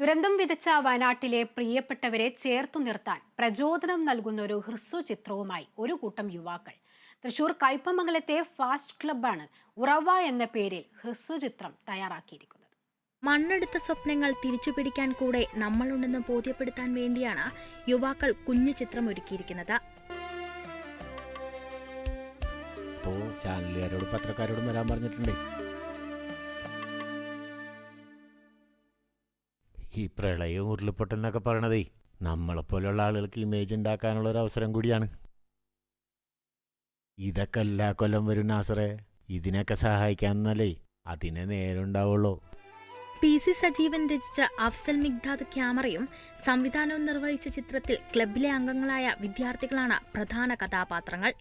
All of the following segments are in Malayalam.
ദുരന്തം വിതച്ച വയനാട്ടിലെ പ്രിയപ്പെട്ടവരെ ചേർത്തു നിർത്താൻ പ്രചോദനം നൽകുന്ന ഒരു ഹ്രസ്വ ചിത്രവുമായി ഒരു കൂട്ടം യുവാക്കൾ. തൃശൂർ കൈപ്പമംഗലത്തെ ഫാസ്റ്റ് ക്ലബ്ബാണ് ഉറവ എന്ന പേരിൽ ഹ്രസ്വചിത്രം തയ്യാറാക്കിയിരിക്കുന്നത്. മണ്ണെടുത്ത സ്വപ്നങ്ങൾ തിരിച്ചു പിടിക്കാൻ കൂടെ നമ്മളുണ്ടെന്ന് ബോധ്യപ്പെടുത്താൻ വേണ്ടിയാണ് യുവാക്കൾ കുഞ്ഞു ചിത്രം ഒരുക്കിയിരിക്കുന്നത്. ഇപ്പോൾ ചാനലുകാരോടും പത്രക്കാരോടും വരാൻ പറഞ്ഞിട്ടുണ്ട്. ഈ പ്രളയവും ഉരുളിപ്പൊട്ടെന്നൊക്കെ പറയണതേ നമ്മളെപ്പോലുള്ള ആളുകൾക്ക് ഇമേജ് ഉണ്ടാക്കാനുള്ള ഒരു അവസരം കൂടിയാണ്. ഇതൊക്കെ എല്ലാ കൊല്ലം വരും നാസറേ. ഇതിനൊക്കെ സഹായിക്കാന്നല്ലേ അതിനെ നേരുണ്ടാവുള്ളൂ പി സി സജീവൻ രചിച്ച അഫ്സൽ മിഗ്ദാദ് ക്യാമറയും സംവിധാനവും നിർവഹിച്ച ചിത്രത്തിൽ ക്ലബിലെ അംഗങ്ങളായ വിദ്യാർത്ഥികളാണ് പ്രധാന കഥാപാത്രങ്ങൾ.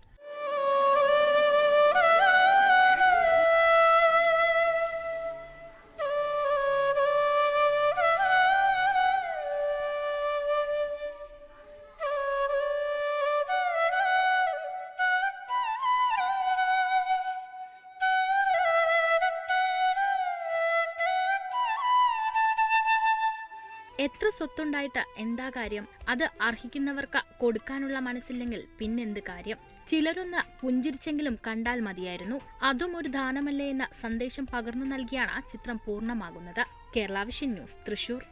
എത്ര സ്വത്തുണ്ടായിട്ട് എന്താ കാര്യം? അത് അർഹിക്കുന്നവർക്ക് കൊടുക്കാനുള്ള മനസ്സില്ലെങ്കിൽ പിന്നെന്ത് കാര്യം? ചിലരൊന്ന് പുഞ്ചിരിച്ചെങ്കിലും കണ്ടാൽ മതിയായിരുന്നു. അതും ഒരു ദാനമല്ലേ എന്ന സന്ദേശം പകർന്നു നൽകിയാണ് ചിത്രം പൂർണമാകുന്നത്. Kerala Vision News Thrissur.